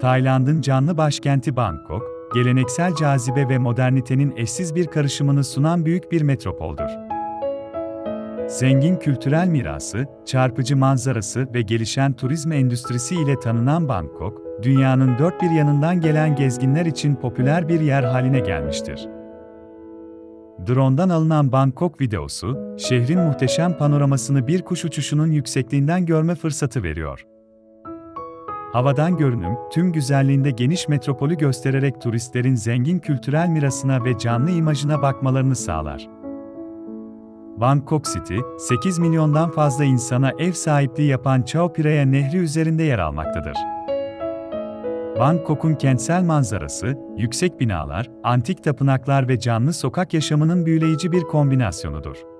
Tayland'ın canlı başkenti Bangkok, geleneksel cazibe ve modernitenin eşsiz bir karışımını sunan büyük bir metropoldür. Zengin kültürel mirası, çarpıcı manzarası ve gelişen turizm endüstrisi ile tanınan Bangkok, dünyanın dört bir yanından gelen gezginler için popüler bir yer haline gelmiştir. Drone'dan alınan Bangkok videosu, şehrin muhteşem panoramasını bir kuş uçuşunun yüksekliğinden görme fırsatı veriyor. Havadan görünüm, tüm güzelliğinde geniş metropolü göstererek turistlerin zengin kültürel mirasına ve canlı imajına bakmalarını sağlar. Bangkok City, 8 milyondan fazla insana ev sahipliği yapan Chao Phraya Nehri üzerinde yer almaktadır. Bangkok'un kentsel manzarası, yüksek binalar, antik tapınaklar ve canlı sokak yaşamının büyüleyici bir kombinasyonudur.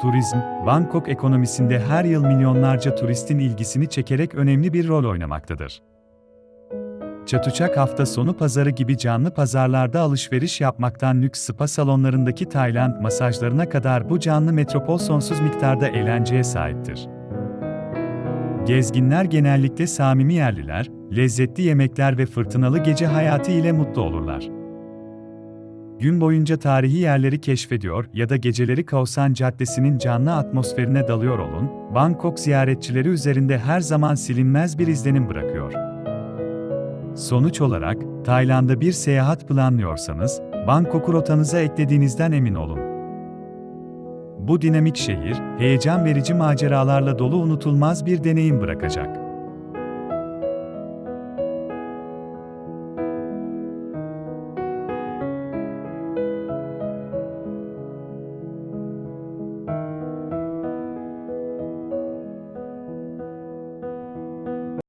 Turizm, Bangkok ekonomisinde her yıl milyonlarca turistin ilgisini çekerek önemli bir rol oynamaktadır. Çatuçak hafta sonu pazarı gibi canlı pazarlarda alışveriş yapmaktan lüks spa salonlarındaki Tayland masajlarına kadar bu canlı metropol sonsuz miktarda eğlenceye sahiptir. Gezginler genellikle samimi yerliler, lezzetli yemekler ve fırtınalı gece hayatı ile mutlu olurlar. Gün boyunca tarihi yerleri keşfediyor ya da geceleri Kausan Caddesi'nin canlı atmosferine dalıyor olun, Bangkok ziyaretçileri üzerinde her zaman silinmez bir izlenim bırakıyor. Sonuç olarak, Tayland'a bir seyahat planlıyorsanız, Bangkok'u rotanıza eklediğinizden emin olun. Bu dinamik şehir, heyecan verici maceralarla dolu unutulmaz bir deneyim bırakacak.